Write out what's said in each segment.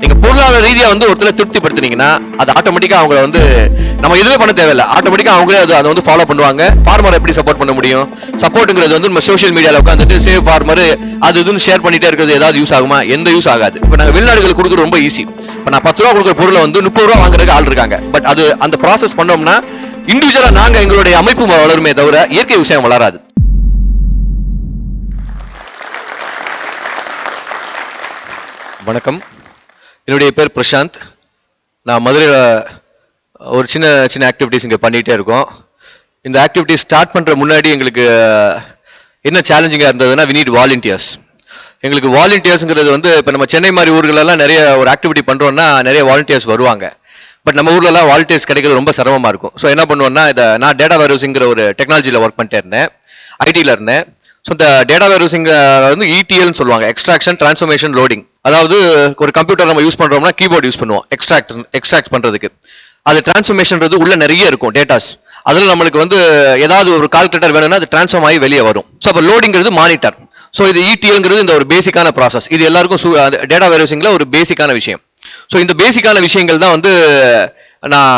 நீங்க பொருளாதார ரீதியா வந்து ஒருத்தர திருப்திப்படுத்துனீங்கன்னா அது ஆட்டோமேட்டிக்கா அவங்கள வந்து நம்ம எதுவுமே பண்ண தேவையில்ல. ஆட்டோமேட்டிக்கா அவங்களே அது அதை வந்து ஃபாலோ பண்ணுவாங்க. ஃபார்மர் எப்படி சப்போர்ட் பண்ண முடியும்? சப்போர்ட்டுங்கிறது வந்து நம்ம சோஷியல் மீடியால உட்காந்துட்டு சேவ் ஃபார்மர் அது இதுன்னு ஷேர் பண்ணிட்டே இருக்கிறது ஏதாவது யூஸ் ஆகுமா? எந்த யூஸ் ஆகாது. இப்போ நாங்க வெளிநாடுகள் கொடுக்குறது ரொம்ப ஈஸி இப்போ நான் பத்து ரூபா கொடுக்குற பொருளை வந்து முப்பது ரூபா வாங்குறதுக்கு ஆள் இருக்காங்க. பட் அது அந்த ப்ராசஸ் பண்ணோம்னா இண்டிவிஜுவலா நாங்க எங்களுடைய அமைப்பு வளருமே தவிர இயற்கை விஷயம் வளராது. வணக்கம். என்னுடைய பேர் பிரசாந்த். நான் மதுரையில் ஒரு சின்ன சின்ன ஆக்டிவிட்டிஸ் இங்கே பண்ணிகிட்டே இருக்கோம். இந்த ஆக்டிவிட்டிஸ் ஸ்டார்ட் பண்ணுற முன்னாடி எங்களுக்கு என்ன சேலஞ்சிங்காக இருந்ததுன்னா வி நீட் வாலண்டியர்ஸ் எங்களுக்கு வாலண்டியர்ஸுங்கிறது வந்து இப்போ நம்ம சென்னை மாதிரி ஊர்களெல்லாம் நிறைய ஒரு ஆக்டிவிட்டி பண்ணுறோன்னா நிறைய வாலண்டியர்ஸ் வருவாங்க. பட் நம்ம ஊர்லலாம் வாலண்டியர்ஸ் கிடைக்கிறது ரொம்ப சிரமமாக இருக்கும். ஸோ என்ன பண்ணுவோம்னா இதை நான் டேட்டா வேர்ஹவுசிங்கிற ஒரு டெக்னாலஜியில் ஒர்க் பண்ணிட்டே இருந்தேன். ஐடியில் இருந்தேன். ஸோ இந்த டேட்டா வேர்யூசிங் வந்து இடிஎல்னு சொல்லுவாங்க. எக்ஸ்ட்ராக்ஷன் டிரான்ஸ்ஃபர்மேஷன் லோடிங் அதாவது ஒரு கம்ப்யூட்டர் நம்ம யூஸ் பண்ணுறோம்னா கீபோர்ட் யூஸ் பண்ணுவோம். எக்ஸ்ட்ராக்ட் எக்ஸ்ட்ராக்ட் பண்ணுறதுக்கு அது டிரான்ஸ்ஃபர்மேஷன்றது உள்ள நிறைய இருக்கும் டேட்டாஸ் அதில் நம்மளுக்கு வந்து ஏதாவது ஒரு கால்குலேட்டர் வேணும்னா அது ட்ரான்ஸ்ஃபார்ம் ஆகி வெளியே வரும். ஸோ அப்போ லோடிங்கிறது மானிட்டர் ஸோ இது இடிஎல்ங்கிறது இந்த ஒரு பேசிக்கான ப்ராசஸ் இது எல்லாருக்கும் டேட்டா வேர்யூசிங்கில் ஒரு பேசிக்கான விஷயம். ஸோ இந்த பேசிக்கான விஷயங்கள் தான் வந்து நான்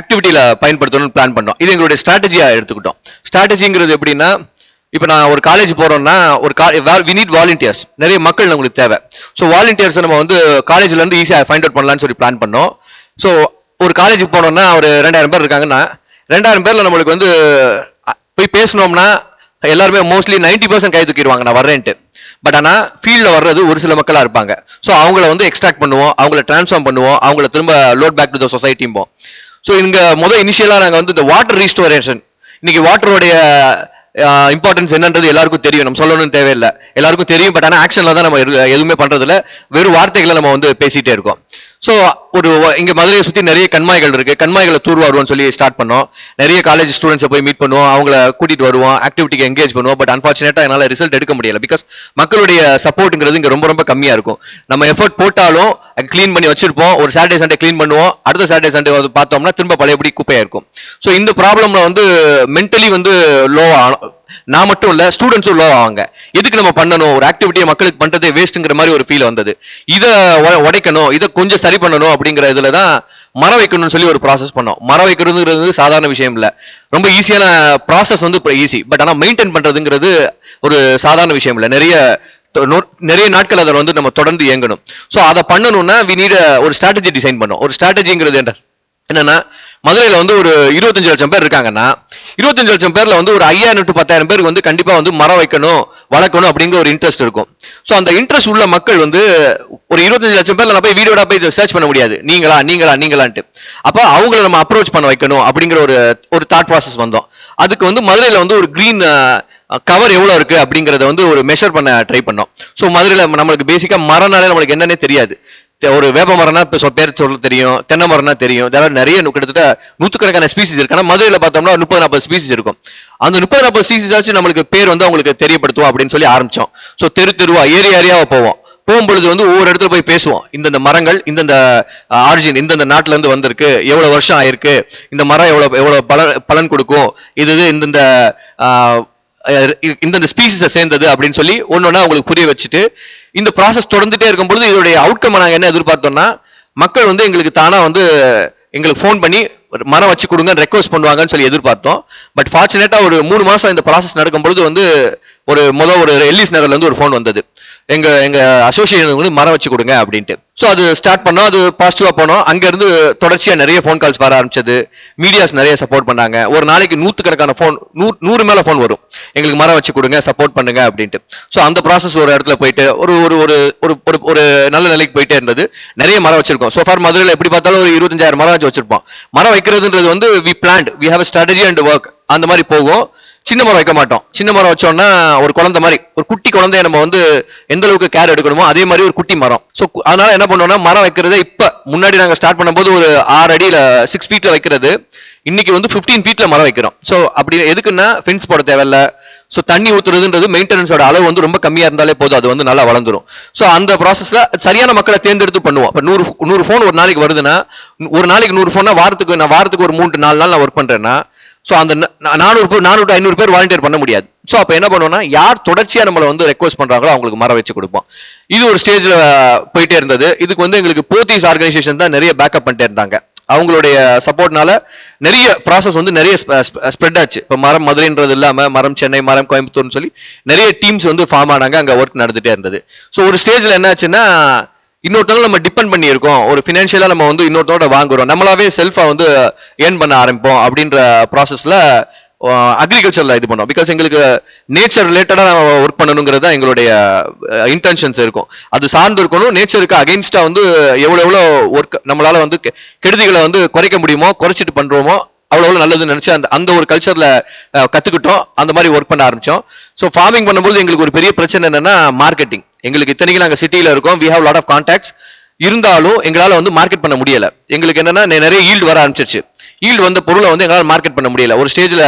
ஆக்டிவிட்டியில் பயன்படுத்தணும்னு பிளான் பண்ணோம். இது எங்களுடைய ஸ்ட்ராட்டஜியாக எடுத்துக்கிட்டோம். ஸ்ட்ராட்டஜிங்கிறது எப்படின்னா இப்போ நான் ஒரு காலேஜ் போறோம்னா ஒரு கா வி நீட் வாலண்டியர்ஸ் நிறைய மக்கள் நம்மளுக்கு தேவை. ஸோ வாலண்டியர்ஸ் நம்ம வந்து காலேஜ்ல இருந்து ஈஸியாக ஃபைண்ட் அவுட் பண்ணலாம்னு சொல்லி பிளான் பண்ணோம். ஸோ ஒரு காலேஜுக்கு போனோம்னா ஒரு ரெண்டாயிரம் பேர் இருக்காங்கன்னா ரெண்டாயிரம் பேர்ல நம்மளுக்கு வந்து போய் பேசினோம்னா எல்லாருமே மோஸ்ட்லி 90% பர்சன்ட் கை தூக்கிடுவாங்க நான் வர்றேன்ட்டு. பட் ஆனால் ஃபீல்டில் வர்றது ஒரு சில மக்களாக இருப்பாங்க. ஸோ அவங்கள வந்து எக்ஸ்ட்ராக்ட் பண்ணுவோம் அவங்கள ட்ரான்ஸ்ஃபார்ம் பண்ணுவோம் அவங்கள திரும்ப லோட் பேக் டு த சொசைட்டிம்போம் ஸோ இங்கே முதல் இனிஷியலாக நாங்கள் வந்து இந்த வாட்டர் ரீஸ்டோரேஷன் இன்னைக்கு வாட்டருடைய இம்பார்ட்டன்ஸ் என்னன்றது எல்லாருக்கும் தெரியும். நம்ம சொல்லணும்னு தேவையில்லை. எல்லாருக்கும் தெரியும் பட் ஆனால் ஆக்ஷனில் தான் நம்ம எதுவுமே பண்ணுறதில்ல வெறும் வார்த்தைகளை நம்ம வந்து பேசிகிட்டே இருக்கோம். ஸோ ஒரு இங்கே இங்க மதுரையை சுத்தி நிறைய கண்மாய்கள் இருக்கு. கண்மாய்களை தூர்வாருவோம்னு சொல்லி ஸ்டார்ட் பண்ணோம். நிறைய காலேஜ் ஸ்டூடெண்ட்ஸை போய் மீட் பண்ணுவோம். அவங்கள கூட்டிட்டு வருவோம். ஆக்டிவிட்டிக்கு எங்கேஜ் பண்ணுவோம். பட் அன்பார்ச்சுனேட்டா என்னால் ரிசல்ட் எடுக்க முடியல. பிகாஸ் மக்களுடைய சப்போர்ட்டுங்கிறது இங்க ரொம்ப ரொம்ப கம்மியா இருக்கும். நம்ம எஃபர்ட் போட்டாலும் க்ளீன் பண்ணி வச்சிருப்போம். ஒரு சாட்டர்டே சண்டே க்ளீன் பண்ணுவோம். அடுத்த சாட்டர்டே சண்டே வந்து பார்த்தோம்னா திரும்ப பழையபடி குப்பையா இருக்கும். ஸோ இந்த ப்ராப்ளம்ல வந்து மென்டலி வந்து லோ நான் மட்டும் இல்ல ஸ்டூடெண்ட்ஸும் லோ ஆவாங்க. எதுக்கு நம்ம பண்ணணும்? ஒரு ஆக்டிவிட்டியை மக்களுக்கு பண்றதே வேஸ்ட்டுங்கிற மாதிரி ஒரு ஃபீல் வந்தது. இதை உடைக்கணும். இதை கொஞ்சம் சரி பண்ணணும் அப்படிங்கிற இதுல தான் மரம் வைக்கணும்னு சொல்லி ஒரு ப்ராசஸ் பண்ணோம். மரம் வைக்கிறதுங்கிறது சாதாரண விஷயம் இல்லை. ரொம்ப ஈஸியான ப்ராசஸ் வந்து இப்போ ஈஸி பட் ஆனால் மெயின்டைன் பண்ணுறதுங்கிறது ஒரு சாதாரண விஷயம் இல்லை. நிறைய தொ- நிறைய நாட்கள் அதை வந்து நம்ம தொடர்ந்து இயங்கணும். ஸோ அதை பண்ணணும்னா வி நீட ஒரு ஸ்ட்ராட்டஜி டிசைன் பண்ணோம். ஒரு ஸ்ட்ராட்டஜிங்கிறது என்ன? என்னன்னா மதுரையில் வந்து ஒரு இருபத்தஞ்சு லட்சம் பேர் இருக்காங்கன்னா இருபத்தஞ்சு லட்சம் பேர்ல வந்து ஒரு ஐயாயிரம் டு பத்தாயிரம் பேருக்கு வந்து கண்டிப்பா வந்து மரம் வைக்கணும் வளர்க்கணும் அப்படிங்கிற ஒரு இன்ட்ரெஸ்ட் இருக்கும். ஸோ அந்த இன்ட்ரெஸ்ட் உள்ள மக்கள் வந்து ஒரு இருபத்தஞ்சு லட்சம் பேர்ல நான் போய் வீடியோட போய் சர்ச் பண்ண முடியாது. நீங்களா நீங்களா நீங்களான்ட்டு. அப்போ அவங்கள நம்ம அப்ரோச் பண்ண வைக்கணும் அப்படிங்கிற ஒரு ஒரு தாட் ப்ராசஸ் வந்தோம். அதுக்கு வந்து மதுரையில வந்து ஒரு கிரீன் கவர் எவ்வளோ இருக்குது அப்படிங்கிறத வந்து ஒரு மெஷர் பண்ண ட்ரை பண்ணோம். ஸோ மதுரையில் நம்மளுக்கு பேசிக்காக மரம்னாலே நம்மளுக்கு என்னன்னே தெரியாது. ஒரு வேப்ப மரம்னா இப்போ பேர் சொல்ல தெரியும் தென்னை மரம்னா தெரியும். இதெல்லாம் நிறைய கிட்டத்தட்ட நூற்றுக்கணக்கான ஸ்பீசிஸ் இருக்கு. ஆனால் மதுரையில் பார்த்தோம்னா முப்பது நாற்பது ஸ்பீசிஸ் இருக்கும். அந்த முப்பது நாற்பது ஸ்பீசிஸ் ஆச்சு நம்மளுக்கு பேர் வந்து அவங்களுக்கு தெரியப்படுத்துவோம் அப்படின்னு சொல்லி ஆரம்பிச்சோம். ஸோ தெரு தெருவா ஏரியா ஏரியாவை போவோம். போகும்பொழுது வந்து ஒவ்வொரு இடத்துல போய் பேசுவோம். இந்தந்த மரங்கள் இந்தந்த ஆரிஜின் இந்தந்த நாட்டுல இருந்து வந்திருக்கு. எவ்வளவு வருஷம் ஆயிருக்கு? இந்த மரம் எவ்வளவு எவ்வளவு பலன் பலன் கொடுக்கும்? இது இது இந்தந்த இந்தந்த ஸ்பீசிஸை சேர்ந்தது அப்படின்னு சொல்லி ஒன்னொன்னா உங்களுக்கு புரிய வச்சுட்டு இந்த ப்ராசஸ் தொடர்ந்துட்டே இருக்கும் பொழுது இதோடைய அவுட்கம் நாங்கள் என்ன எதிர்பார்த்தோம்னா மக்கள் வந்து எங்களுக்கு தானாக வந்து எங்களுக்கு ஃபோன் பண்ணி ஒரு மரம் வச்சு கொடுங்க ரெக்வஸ்ட் பண்ணுவாங்கன்னு சொல்லி எதிர்பார்த்தோம். பட் ஃபார்ச்சுனேட்டாக ஒரு மூணு மாதம் இந்த ப்ராசஸ் நடக்கும் பொழுது வந்து ஒரு முதல் ஒரு எல்லிஸ் நகர்ல இருந்து ஒரு ஃபோன் வந்தது. எங்க எங்க அசோசியேஷன் வந்து மரம் வச்சு கொடுங்க அப்படின்ட்டு. ஸோ அது ஸ்டார்ட் பண்ணோம். அது பாசிட்டிவா போனோம். அங்க இருந்து தொடர்ச்சியா நிறைய ஃபோன் கால்ஸ் வர ஆரம்பிச்சது. மீடியாஸ் நிறைய சப்போர்ட் பண்ணாங்க. ஒரு நாளைக்கு நூற்றுக்கணக்கான ஃபோன் நூறு நூறு மேல ஃபோன் வரும். எங்களுக்கு மரம் வச்சு கொடுங்க சப்போர்ட் பண்ணுங்க அப்படின்ட்டு. ஸோ அந்த ப்ராசஸ் ஒரு இடத்துல போயிட்டு ஒரு ஒரு ஒரு ஒரு ஒரு ஒரு நல்ல நிலைக்கு போயிட்டே இருந்தது. நிறைய மரம் வச்சிருக்கோம். ஸோ ஃபார் மதுரையில் எப்படி பார்த்தாலும் ஒரு இருபத்தஞ்சாயிரம் மரம் வச்சு வச்சிருப்போம். மரம் வைக்கிறதுன்றது வந்து we plant we have strategy and work அந்த மாதிரி போகும். சின்ன மரம் வைக்க மாட்டோம். சின்ன மரம் வச்சோம்னா ஒரு குழந்தை மாதிரி ஒரு குட்டி குழந்தைய நம்ம வந்து எந்த அளவுக்கு கேர் எடுக்கணுமோ அதே மாதிரி ஒரு குட்டி மரம். ஸோ அதனால என்ன பண்ணுவோம்னா மரம் வைக்கிறது இப்போ முன்னாடி நாங்கள் ஸ்டார்ட் பண்ணும்போது ஒரு ஆறு அடியில் சிக்ஸ் ஃபீட்ல வைக்கிறது. இன்னைக்கு வந்து 15 ஃபீட்ல மரம் வைக்கிறோம். ஸோ அப்படி எதுக்குன்னா ஃபென்ஸ் போட தேவையில்ல. ஸோ தண்ணி ஊற்றுறதுன்றது மெயின்டெனன்ஸோட அளவு வந்து ரொம்ப கம்மியாக இருந்தாலே போதும். அது வந்து நல்லா வளர்ந்துடும் ஸோ அந்த ப்ராசஸில் சரியான மக்களை தேர்ந்தெடுத்து பண்ணுவோம். இப்போ நூறு நூறு ஃபோன் ஒரு நாளைக்கு வருதுன்னா ஒரு நாளைக்கு நூறு ஃபோன்னா வாரத்துக்கு நான் வாரத்துக்கு ஒரு மூன்று நாலு நாள் நான் ஒர்க் பண்ணுறேன்னா ஸோ அந்த நானூறு பேர் நானூறு ஐநூறு பேர் வாலண்டியர் பண்ண முடியாது. ஸோ அப்போ என்ன பண்ணுவோம்னா யார் தொடர்ச்சியாக நம்மளை வந்து ரெக்வஸ்ட் பண்ணுறாங்களோ அவங்களுக்கு மரம் வச்சு கொடுப்போம். இது ஒரு ஸ்டேஜில் போயிட்டே இருந்தது. இதுக்கு வந்து எங்களுக்கு போர்த்தீஸ் ஆர்கனைசேஷன் தான் நிறைய பேக்கப் பண்ணிட்டே இருந்தாங்க. அவங்களுடைய சப்போர்ட்னால நிறைய ப்ராசஸ் வந்து நிறைய ஸ்ப்ரெட் ஆச்சு. இப்போ மரம் மதுரைன்றது இல்லாமல் மரம் சென்னை மரம் கோயம்புத்தூர்னு சொல்லி நிறைய டீம்ஸ் வந்து ஃபார்ம் ஆனாங்க. அங்கே ஒர்க் நடந்துகிட்டே இருந்தது. ஸோ ஒரு ஸ்டேஜில் என்ன ஆச்சுன்னா இன்னொருத்தவங்க நம்ம டிபெண்ட் பண்ணியிருக்கோம். ஒரு ஃபினான்ஷியலாக நம்ம வந்து இன்னொருத்தோட வாங்குறோம். நம்மளாவே செல்ஃபாக வந்து ஏர்ன் பண்ண ஆரம்பிப்போம் அப்படின்ற ப்ராசஸில் அக்ரிகல்ச்சரில் இது பண்ணோம். பிகாஸ் எங்களுக்கு நேச்சர் ரிலேட்டடாக ஒர்க் பண்ணணுங்கிறது தான் எங்களுடைய இன்டென்ஷன்ஸ் இருக்கும். அது சார்ந்து இருக்கணும். நேச்சருக்கு அகெயின்ஸ்டாக வந்து எவ்வளோ எவ்வளோ ஒர்க் நம்மளால் வந்து கெ- கெடுதிகளை வந்து குறைக்க முடியுமோ குறைச்சிட்டு பண்ணுறோமோ அவ்வளோ நல்லதுன்னு நினச்சி அந்த அந்த ஒரு கல்ச்சரில் கற்றுக்கிட்டோம் அந்த மாதிரி ஒர்க் பண்ண ஆரம்பித்தோம் ஸோ ஃபார்மிங் பண்ணும்போது எங்களுக்கு ஒரு பெரிய பிரச்சனை என்னென்னா மார்க்கெட்டிங் எங்களுக்கு இத்தனைக்கு நாங்கள் சிட்டியில் இருக்கோம். We have lot of contacts இருந்தாலும் எங்களால் வந்து மார்க்கெட் பண்ண முடியலை. எங்களுக்கு என்னென்னா நிறைய ஈல்டு வர ஆரம்பிச்சிருச்சு. ஈல்டு வந்த பொருளை வந்து எங்களால் மார்க்கெட் பண்ண முடியல. ஒரு ஸ்டேஜில்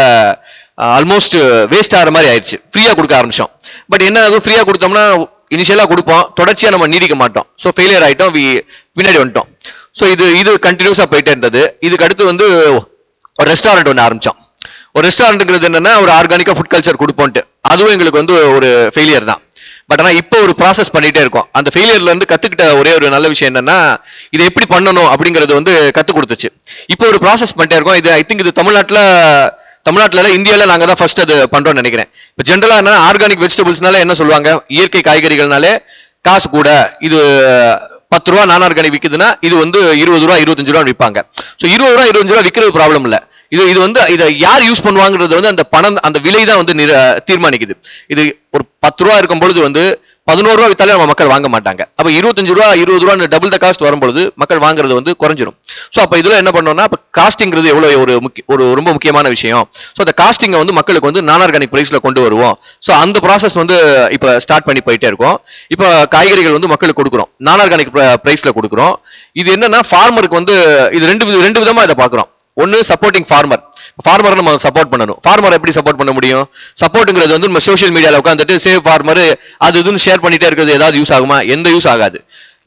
ஆல்மோஸ்ட் வேஸ்ட் ஆகிற மாதிரி ஆயிடுச்சு. ஃப்ரீயாக கொடுக்க ஆரம்பித்தோம் பட் என்ன அது ஃப்ரீயாக கொடுத்தோம்னா இனிஷியலாக கொடுப்போம். தொடர்ச்சியாக நம்ம நீடிக்க மாட்டோம். ஸோ ஃபெயிலியர் ஆகிட்டோம் வி பின்னாடி வந்துட்டோம். ஸோ இது இது கண்டினியூஸாக போயிட்டே இருந்தது. இதுக்கு அடுத்து வந்து ஒரு ரெஸ்டாரண்ட் ஒன்று ஆரம்பித்தோம் ஒரு ரெஸ்டாரண்ட்டுங்கிறது என்னன்னா ஒரு ஆர்கானிக்காக ஃபுட் கல்ச்சர் கொடுப்போன்ட்டு. அதுவும் எங்களுக்கு வந்து ஒரு ஃபெயிலியர் தான். பட் ஆனால் இப்போ ஒரு ப்ராசஸ் பண்ணிகிட்டே இருக்கோம். அந்த ஃபெயிலியர்லேருந்து கற்றுக்கிட்ட ஒரே ஒரு நல்ல விஷயம் என்னன்னா இதை எப்படி பண்ணணும் அப்படிங்கிறது வந்து கற்றுக் கொடுத்துச்சு. இப்போ ஒரு ப்ராசஸ் பண்ணிட்டே இருக்கோம். இது ஐ திங்க் இது தமிழ்நாட்டில் தமிழ்நாட்டில் இந்தியாவில் நாங்கள் தான் ஃபர்ஸ்ட் அது பண்ணுறோம்னு நினைக்கிறேன். இப்போ ஜென்ரலாக என்னென்னா ஆர்கானிக் வெஜிடபிள்ஸ்னால என்ன சொல்லுவாங்க? இயற்கை காய்கறிகள்னாலே காசு கூட. இது பத்து ரூபா நான் விற்குதுன்னா இது வந்து இருபது ரூபா இருபத்தஞ்சு ரூபா விற்பாங்க. ஸோ இருபது ரூபா இருபத்தஞ்சு ரூபா விற்கிறது ப்ராப்ளம் இல்லை. இது இது வந்து இதை யார் யூஸ் பண்ணுவாங்கிறது வந்து அந்த பணம் அந்த விலை தான் வந்து தீர்மானிக்குது. இது ஒரு பத்து ரூபா இருக்கும் பொழுது வந்து பதினோரு ரூபா வித்தாலே நம்ம மக்கள் வாங்க மாட்டாங்க. அப்போ இருபத்தஞ்சு ரூபா இருபது ரூபா டபுள் த காஸ்ட் வரும்பொழுது மக்கள் வாங்குறது வந்து குறைஞ்சிரும். ஸோ அப்போ இதில் என்ன பண்ணோம்னா இப்போ காஸ்டிங்கிறது எவ்வளோ ஒரு முக்கிய ஒரு ரொம்ப முக்கியமான விஷயம். ஸோ அந்த காஸ்டிங்கை வந்து மக்களுக்கு வந்து நான் ஆர்கானிக் ப்ரைஸில் கொண்டு வருவோம். ஸோ அந்த ப்ராசஸ் வந்து இப்போ ஸ்டார்ட் பண்ணி போயிட்டே இருக்கோம். இப்போ காய்கறிகள் வந்து மக்களுக்கு கொடுக்குறோம். நான் ஆர்கானிக் ப்ரைஸில் கொடுக்குறோம். இது என்னன்னா ஃபார்மருக்கு வந்து இது ரெண்டு வித- ரெண்டு விதமாக இதை பார்க்குறோம். ஒன்று சப்போர்ட்டிங் ஃபார்மர் ஃபார்மரை நம்ம சப்போர்ட் பண்ணணும். ஃபார்மர் எப்படி சப்போர்ட் பண்ண முடியும்? சப்போர்ட்டுங்கிறது வந்து நம்ம சோஷியல் மீடியாவில் உட்காந்துட்டு சேவ் ஃபார்மர் அது இதுன்னு ஷேர் பண்ணிட்டே இருக்கிறது ஏதாவது யூஸ் ஆகுமா? எந்த யூஸ் ஆகாது.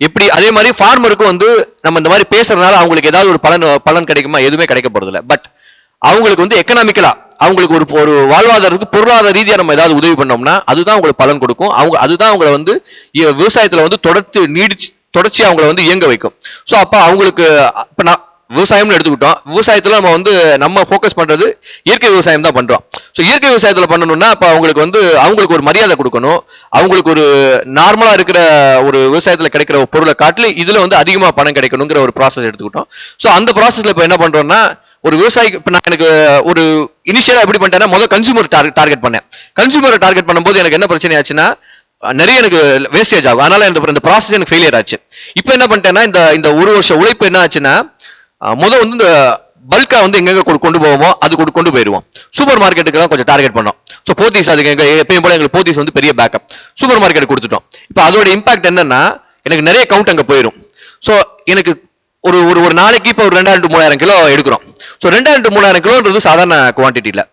எப்படி அதே மாதிரி ஃபார்மருக்கும் வந்து நம்ம இந்த மாதிரி பேசுறதுனால அவங்களுக்கு ஏதாவது ஒரு பலன் பலன் கிடைக்குமா? எதுவுமே கிடைக்க போறதில்ல. பட் அவங்களுக்கு வந்து எக்கனாமிக்கலா அவங்களுக்கு ஒரு ஒரு வாழ்வாதாரத்துக்கு பொருளாதார ரீதியாக நம்ம ஏதாவது உதவி பண்ணோம்னா அதுதான் அவங்களுக்கு பலன் கொடுக்கும். அவங்க அதுதான் அவங்கள வந்து விவசாயத்தில் வந்து தொடர்ந்து நீடிச்சு தொடர்ச்சி அவங்கள வந்து இயங்க வைக்கும். ஸோ அப்போ அவங்களுக்கு இப்போ நான் விவசாயம்னு எடுத்துக்கிட்டோம். விவசாயத்தில் நம்ம வந்து நம்ம ஃபோக்கஸ் பண்ணுறது இயற்கை விவசாயம் தான் பண்ணுறோம் ஸோ இயற்கை விவசாயத்தில் பண்ணணும்னா இப்போ அவங்களுக்கு வந்து அவங்களுக்கு ஒரு மரியாதை கொடுக்கணும். அவங்களுக்கு ஒரு நார்மலாக இருக்கிற ஒரு விவசாயத்தில் கிடைக்கிற ஒரு பொருளை காட்டிலும் இதில் வந்து அதிகமாக பணம் கிடைக்கணுங்கிற ஒரு ப்ராசஸ் எடுத்துக்கிட்டோம். ஸோ அந்த ப்ராசஸில் இப்போ என்ன பண்ணுறோன்னா ஒரு விவசாயி இப்போ நான் எனக்கு ஒரு இனிஷியலாக எப்படி பண்ணிட்டேன்னா முதல் கன்சூமர் டார்கெட் பண்ணேன். கன்சூமரை டார்கெட் பண்ணும்போது எனக்கு என்ன பிரச்சனை ஆச்சுன்னா நிறைய எனக்கு வேஸ்டேஜ் ஆகும். அதனால இந்த ப்ராசஸ் எனக்கு ஃபெயிலியர் ஆச்சு. இப்போ என்ன பண்ணிட்டேன்னா இந்த இந்த ஒரு வருஷம் உழைப்பு என்ன ஆச்சுன்னா முதல் வந்து இந்த பல்காக வந்து எங்கெங்க கொண்டு- கொண்டு போவோமோ அது கொண்டு கொண்டு போயிடுவோம் சூப்பர் மார்க்கெட்டுக்கு தான் கொஞ்சம் டார்கெட் பண்ணோம். ஸோ போத்தீஸ் அதுக்கு எங்க எப்பயும் போல எங்களுக்கு போத்தீஸ் வந்து பெரிய பேக்கப் சூப்பர் மார்க்கெட் கொடுத்துட்டோம். இப்போ அதோட இம்பாக்ட் என்னன்னா எனக்கு நிறைய கவுண்ட் அங்கே போயிடும் ஸோ எனக்கு ஒரு ஒரு ஒரு நாளைக்கு இப்போ ஒரு ரெண்டாயிரம் டு மூணாயிரம் கிலோ எடுக்கிறோம். ஸோ ரெண்டாயிரம் டு மூணாயிரம் கிலோன்றது சாதாரண குவான்டிட்டி இல்லை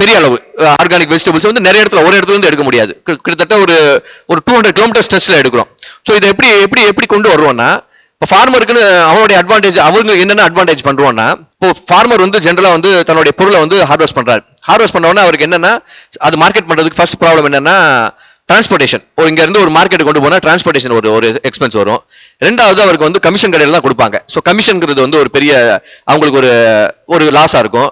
பெரிய அளவு. ஆர்கானிக் வெஜிடபிள்ஸ் வந்து நிறைய இடத்துல ஒரு இடத்துல இருந்து எடுக்க முடியாது. கிட்டத்தட்ட ஒரு ஒரு டூ ஹண்ட்ரட் கிலோமீட்டர் ஸ்ட்ரெஸ்ல எடுக்கிறோம். ஸோ இதை எப்படி எப்படி எப்படி கொண்டு வருவோம்னா இப்போ ஃபார்மருக்குன்னு அவனுடைய அட்வான்டேஜ் அவங்க என்னென்ன அட்வான்டேஜ் பண்ணுறோன்னா இப்போ ஃபார்மர் வந்து ஜென்ரலாக வந்து தன்னுடைய பொருளை வந்து ஹார்வெஸ்ட் பண்ணுறாரு ஹார்வெஸ்ட் பண்ண அவருக்கு என்னென்னா அது மார்க்கெட் பண்ணுறதுக்கு ஃபர்ஸ்ட் ப்ராப்ளம் என்னென்னா டிரான்ஸ்போர்ட்டேஷன் ஒரு இங்கேருந்து ஒரு மார்க்கெட் கொண்டு போனால் டிரான்ஸ்போர்ட்டேஷன் ஒரு ஒரு எக்ஸ்பென்ஸ் வரும். ரெண்டாவது அவருக்கு வந்து கமிஷன் கடையில் தான் கொடுப்பாங்க. ஸோ கமிஷன்ங்கிறது வந்து ஒரு பெரிய அவங்களுக்கு ஒரு ஒரு லாஸாக இருக்கும்.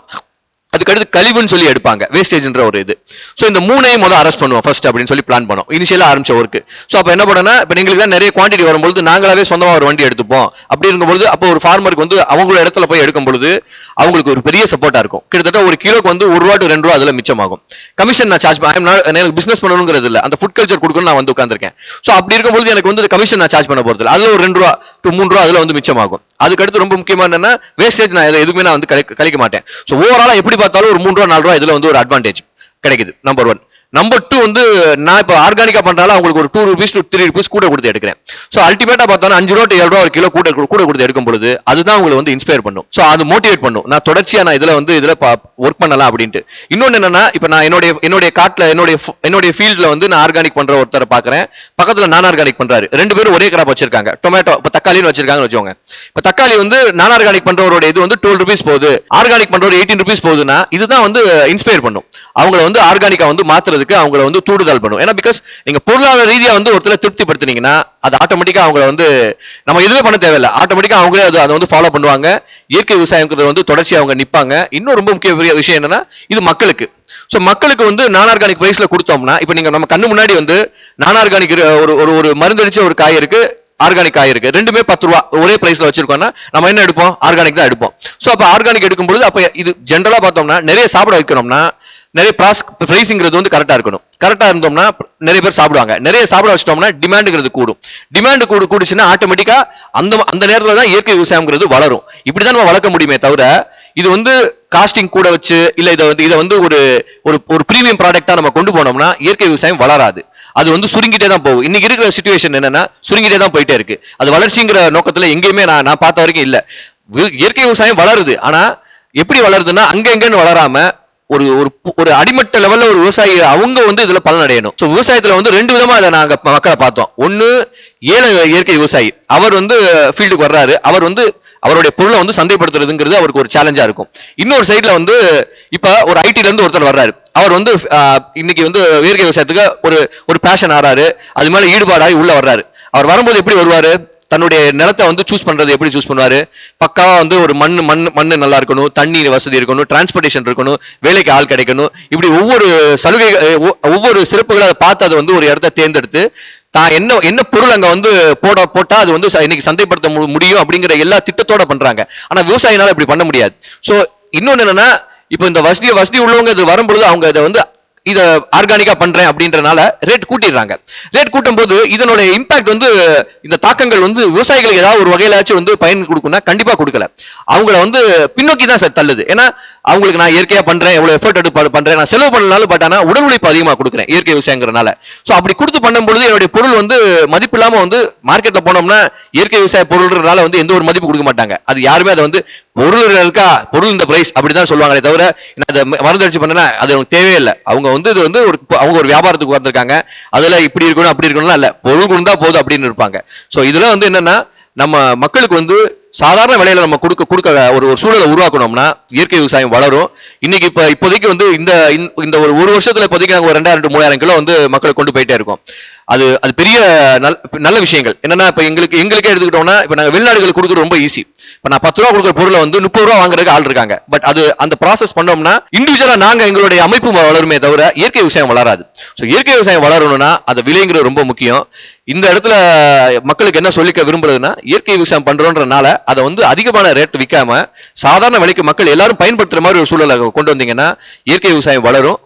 அதுக்கடுத்து கழிவுன்னு சொல்லி எடுப்பாங்க. வேஸ்டேஜ்ன்ற ஒரு இது. ஸோ இந்த மூணையும் முதல் அரெஸ்ட் பண்ணுவோம் ஃபர்ஸ்ட் அப்படின்னு சொல்லி பிளான் பண்ணோம். இனிஷியலாக ஆரம்பிச்ச ஒர்க்கு ஸோ அப்போ என்ன பண்ணோம்னா இப்போ எங்களுக்கு தான் நிறைய குவான்டிட்டி வரும்பொழுது நாங்களாவே சொந்தமாக ஒரு வண்டி எடுத்துப்போம். அப்படி இருக்கும்பொழுது அப்போ ஒரு ஃபார்மருக்கு வந்து அவங்களோட இடத்துல போய் எடுக்கும் பொழுது அவங்களுக்கு ஒரு பெரிய சப்போர்ட்டா இருக்கும். கிட்டத்தட்ட ஒரு கிலோக்கு வந்து ஒரு ரூபா டு ரெண்டு ரூபா அதில் மிச்சமாகும். கமிஷன் நான் சார்ஜ் எனக்கு பிசினஸ் பண்ணணுங்கிறது இல்லை. அந்த ஃபுட் கல்ச்சர் கொடுக்கணும் நான் வந்து உட்காந்துருக்கேன் ஸோ அப்படி இருக்கும்பொழுது எனக்கு வந்து கமிஷன் நான் சார்ஜ் பண்ண போகிறது அதில் ஒரு ரெண்டு ரூபா டு மூணு ரூபா அதில் வந்து மிச்சமாகும். அதுக்கடுத்து ரொம்ப முக்கியமான என்னன்னா வேஸ்டேஜ் நான் எதுவுமே நான் வந்து கழிக்க மாட்டேன். ஸோ ஓவராலாக எப்படி பார்த்தாலும் ஒரு மூணு ரூபா நாலு ரூபா இதுல வந்து ஒரு அட்வான்டேஜ் கிடைக்குது. நம்பர் ஒன் நம்பர் டூ வந்து நான் இப்போ ஆர்கானிக்கா பண்றாலும் அவங்களுக்கு ஒரு two rupees to three rupees கூட கொடுத்து எடுக்கிறேன். ஸோ அல்டிமேட்டா பார்த்தாலும் அஞ்சு ரூபா ஏழு ரூபா ஒரு கிலோ கூட கூட கொடுத்து எடுக்கும் பொழுது அதுதான் உங்களை வந்து இன்ஸ்பயர் பண்ணும். ஸோ அது மோட்டிவேட் பண்ணும். நான் தொடர்ச்சியா நான் இதுல வந்து இதுல ஒர்க் பண்ணலாம் அப்படின்ட்டு. இன்னொன்று என்னன்னா இப்போ நான் என்னுடைய என்னுடைய காட்டில் என்னுடைய என்னுடைய ஃபீல்டில் வந்து நான் ஆர்கானிக் பண்ற ஒருத்தரை பார்க்குறேன். பக்கத்தில் நான் ஆர்கானிக் பண்றாரு. ரெண்டு பேரும் ஒரே கிராப் வச்சிருக்காங்க. டொமேட்டோ இப்போ தக்காளின்னு வச்சிருக்காங்கன்னு வச்சுக்கோங்க. இப்போ தக்காளி வந்து நான் ஆர்கானிக் பண்றவரோட இது வந்து டுவெல் ருபீஸ் போகுது. ஆர்கானிக் பண்றவர் எயிட்டீன் ருபீஸ் போகுதுன்னா இதுதான் வந்து இன்ஸ்பயர் பண்ணும். அவங்கள வந்து ஆர்கானிக்கா வந்து மாத்துறதுக்கு அவங்கள வந்து தூண்டுதல் பண்ணும். ஏன்னா பிகாஸ் நீங்க பொருளாதார ரீதியா வந்து ஒருத்தர திருப்திப்படுத்துனீங்கன்னா அது ஆட்டோமேட்டிக்கா அவங்கள வந்து நம்ம எதுவுமே பண்ண தேவையில்ல. ஆட்டோமேட்டிக்கா அவங்களே அது அதை வந்து ஃபாலோ பண்ணுவாங்க. இயற்கை விவசாயங்கிறது வந்து தொடர்ச்சியாக அவங்க நிற்பாங்க இன்னும் ரொம்ப முக்கிய பெரிய விஷயம் என்னன்னா இது மக்களுக்கு. ஸோ மக்களுக்கு வந்து நான் ஆர்கானிக் பிரைஸ்ல கொடுத்தோம்னா இப்போ நீங்க நம்ம கண்ணு முன்னாடி வந்து நான் ஆர்கானிக் ஒரு ஒரு ஒரு மருந்தடிச்ச ஒரு காய் இருக்கு ஆர்கானிக் காய் ரெண்டுமே பத்து ரூபா ஒரே பிரைஸ்ல வச்சிருக்கோம்னா நம்ம என்ன எடுப்போம்? ஆர்கானிக் தான் எடுப்போம். ஸோ அப்போ ஆர்கானிக் எடுக்கும்போது அப்போ இது ஜென்ரலாக பார்த்தோம்னா நிறைய சாப்பிட வைக்கணும்னா நிறைய ப்ராஸ் ப்ரைஸிங்கிறது வந்து கரெக்டாக இருக்கணும். கரெக்டாக இருந்தோம்னா நிறைய பேர் சாப்பிடுவாங்க. நிறைய சாப்பிட வச்சிட்டோம்னா டிமாண்டுங்கிறது கூடும். டிமாண்டு கூடு கூடுச்சுன்னா ஆட்டோமேட்டிக்காக அந்த அந்த நேரத்தில் தான் இயற்கை விவசாயம்ங்கிறது வளரும். இப்படி தான் நம்ம வளர்க்க முடியுமே தவிர இது வந்து காஸ்டிங் கூட வச்சு இல்லை இதை வந்து இதை வந்து ஒரு ஒரு ஒரு ப்ரீமியம் ப்ராடக்டாக நம்ம கொண்டு போனோம்னா இயற்கை விவசாயம் வளராது. அது வந்து சுருங்கிட்டே தான் போகும். இன்னைக்கு இருக்கிற சுச்சுவேஷன் என்னன்னா சுருங்கிட்டே தான் போயிட்டே இருக்கு. அது வளர்ச்சிங்கிற நோக்கத்தில் எங்கேயுமே நான் நான் பார்த்த வரைக்கும் இல்லை. இயற்கை விவசாயம் வளருது. ஆனால் எப்படி வளருதுன்னா அங்க எங்கன்னு வளராம ஒரு ஒரு ஒரு அடிமட்ட லெவல்ல ஒரு விவசாயி அவங்க வந்து இதுல பலனடையணும். ஸோ விவசாயத்துல வந்து ரெண்டு விதமா இதை நாங்க மக்களை பார்த்தோம். ஒன்னு ஏழை இயற்கை விவசாயி. அவர் வந்து ஃபீல்டுக்கு வர்றாரு. அவர் வந்து அவருடைய பொருளை வந்து சந்தைப்படுத்துறதுங்கிறது அவருக்கு ஒரு சேலஞ்சா இருக்கும். இன்னொரு சைட்ல வந்து இப்ப ஒரு ஐடில இருந்து ஒருத்தர் வர்றாரு. அவர் வந்து இன்னைக்கு வந்து இயற்கை விவசாயத்துக்கு ஒரு ஒரு பேஷன் ஆறாரு. அது மேல ஈடுபாடாகி உள்ள வர்றாரு. அவர் வரும்போது எப்படி வருவாரு? தன்னுடைய நிலத்தை வந்து சூஸ் பண்றது எப்படி சூஸ் பண்ணுவாரு? பக்காவா வந்து ஒரு மண் மண் மண் நல்லா இருக்கணும் தண்ணி வசதி இருக்கணும் டிரான்ஸ்போர்டேஷன் இருக்கணும் வேலைக்கு ஆள் கிடைக்கணும். இப்படி ஒவ்வொரு சலுகை ஒவ்வொரு சிறப்புகளை அதை பார்த்து அதை வந்து ஒரு இடத்த தேர்ந்தெடுத்து தான் என்ன என்ன பொருள் அங்க வந்து போட போட்டா அது வந்து ச- இன்னைக்கு சந்தைப்படுத்த முடியும் அப்படிங்கிற எல்லா திட்டத்தோட பண்றாங்க. ஆனா விவசாயினால இப்படி பண்ண முடியாது. சோ இன்னொன்னு என்னன்னா இப்போ இந்த வசதி வசதி உள்ளவங்க இது வரும்பொழுது அவங்க இதை வந்து இதை ஆர்கானிக்கா பண்றேன் அப்படின்றனால ரேட் கூட்டிடுறாங்க. ரேட் கூட்டும் போது இதனுடைய இம்பாக்ட் வந்து இந்த தாக்கங்கள் வந்து விவசாயிகளுக்கு ஏதாவது ஒரு வகையிலாச்சும் வந்து பயன் கொடுக்கும்னா கண்டிப்பா கொடுக்கல. அவங்கள வந்து பின்னோக்கி தான் சார் தள்ளுது. ஏன்னா அவங்களுக்கு நான் இயற்கையா பண்றேன் எவ்வளவு எஃபர்ட் எடுத்து பண்றேன் நான் செலவு பண்ணனாலும் பட் ஆனா உடல் உழைப்பு அதிகமாக கொடுக்குறேன் இயற்கை விவசாயங்கிறனால. ஸோ அப்படி கொடுத்து பண்ணும்பொழுது என்னுடைய பொருள் வந்து மதிப்பு இல்லாம வந்து மார்க்கெட்ல போனோம்னா இயற்கை விவசாய பொருள்ன்றனால வந்து எந்த ஒரு மதிப்பு கொடுக்க மாட்டாங்க. அது யாருமே அதை வந்து பொருள் இருக்கா பொருள் இந்த பிரைஸ் அப்படிதான் சொல்லுவாங்களே தவிர நான் அதை மருந்து அது அவங்களுக்கு தேவையில்லை அவங்க வந்து இது வந்து ஒரு அவங்க ஒரு வியாபாரத்துக்கு வந்திருக்காங்க அதுல இப்படி இருக்கணும் அப்படி இருக்கணும்லாம் இல்ல. பொருள் கொடுத்தா போதும் அப்படின்னு இருப்பாங்க. ஸோ இதுல வந்து என்னன்னா நம்ம மக்களுக்கு வந்து சாதாரண விலையில நம்ம கொடுக்க கொடுக்க ஒரு ஒரு சூழலை உருவாக்கணும்னா இயற்கை விவசாயம் வளரும். இன்னைக்கு இப்போ இப்போதைக்கு வந்து இந்த இந்த- இந்த ஒரு ஒரு வருஷத்துல இப்போதைக்கு நாங்கள் ஒரு ரெண்டாயிரம் to மூவாயிரம் கிலோ வந்து மக்களை கொண்டு போயிட்டே இருக்கோம். அது அது பெரிய நல் நல்ல விஷயங்கள். என்னன்னா இப்போ எங்களுக்கு எங்களுக்கே எடுத்துக்கிட்டோம்னா இப்போ நாங்கள் வெளிநாடுகளுக்கு கொடுக்குறது ரொம்ப ஈஸி இப்போ நான் பத்து ரூபா கொடுக்குற பொருளை வந்து முப்பது ரூபா வாங்குறதுக்கு ஆள் இருக்காங்க. பட் அது அந்த ப்ராசஸ் பண்ணோம்னா இண்டிவிஜுவலாக நாங்கள் எங்களுடைய அமைப்பு வளருமே தவிர இயற்கை விவசாயம் வளராது. ஸோ இயற்கை விவசாயம் வளரணும்னா அந்த விலைங்கிறது ரொம்ப முக்கியம். இந்த இடத்துல மக்களுக்கு என்ன சொல்லிக்க விரும்புறதுன்னா இயற்கை விவசாயம் பண்றோன்றனால அதை வந்து அதிகமான ரேட் விற்காம சாதாரண விலைக்கு மக்கள் எல்லாரும் பயன்படுத்துற மாதிரி ஒரு சூழலை கொண்டு வந்தீங்கன்னா இயற்கை விவசாயம் வளரும்.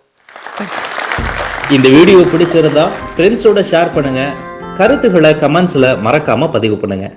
இந்த வீடியோ பிடிச்சிருந்தா ஃப்ரெண்ட்ஸோட ஷேர் பண்ணுங்க. கருத்துக்களை கமெண்ட்ஸ்ல மறக்காம பதிவு பண்ணுங்க.